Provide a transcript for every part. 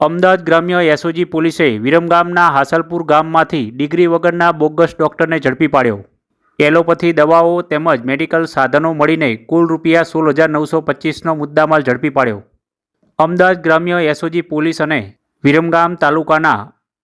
અમદાવાદ ગ્રામ્ય એસઓજી પોલીસે વિરમગામના હાસલપુર ગામમાંથી ડિગ્રી વગરના બોગસ ડોક્ટરને ઝડપી પાડ્યો. એલોપથી દવાઓ તેમજ મેડિકલ સાધનો મળીને કુલ રૂપિયા સોળ હજાર નવસો પચીસનો મુદ્દામાલ ઝડપી પાડ્યો. અમદાવાદ ગ્રામ્ય એસઓજી પોલીસ અને વિરમગામ તાલુકાના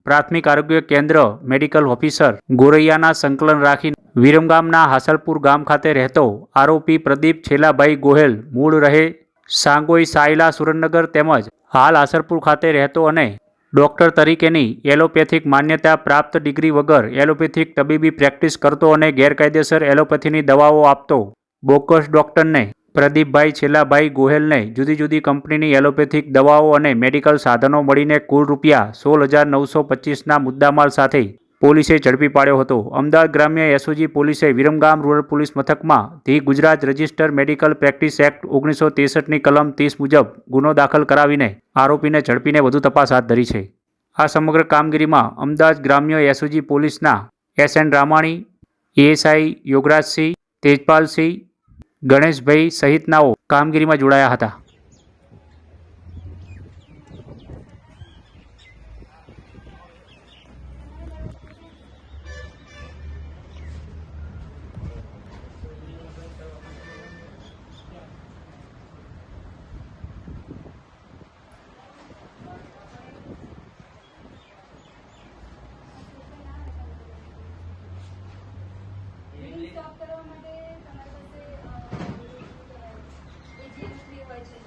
પ્રાથમિક આરોગ્ય કેન્દ્ર મેડિકલ ઓફિસર ગોરૈયાના સંકલન રાખી વિરમગામના હાસલપુર ગામ ખાતે રહેતો આરોપી પ્રદીપ છેલાભાઈ ગોહેલ મૂળ રહે સાંગોઈ સાયલા સુરેન્દ્રનગર તેમજ હાલ આસરપુર ખાતે રહેતો અને ડૉક્ટર તરીકેની એલોપેથિક માન્યતા પ્રાપ્ત ડિગ્રી વગર એલોપેથિક તબીબી પ્રેક્ટિસ કરતો અને ગેરકાયદેસર એલોપેથીની દવાઓ આપતો બોકસ ડૉક્ટરને પ્રદીપભાઈ છેલ્લાભાઈ ગોહેલને જુદી જુદી કંપનીની એલોપેથિક દવાઓ અને મેડિકલ સાધનો મળીને કુલ રૂપિયા સોળ હજાર નવસો પચીસના મુદ્દામાલ સાથે પોલીસે ઝડપી પાડ્યો હતો. અમદાવાદ ગ્રામ્ય એસઓજી પોલીસે વિરમગામ રૂરલ પોલીસ મથકમાં the Gujarat register medical practice act ઓગણીસો ત્રેસઠની કલમ ત્રીસ મુજબ ગુનો દાખલ કરાવીને આરોપીને ઝડપીને વધુ તપાસ હાથ ધરી છે. આ સમગ્ર કામગીરીમાં અમદાવાદ ગ્રામ્ય એસઓજી પોલીસના S N Ramani, ASI Yograjsinh, Tejpalsinh, Ganeshbhai સહિતનાઓ કામગીરીમાં જોડાયા હતા. જોબ કરવા માટે તમારી પાસે એજીએમ ફ્રી હોય છે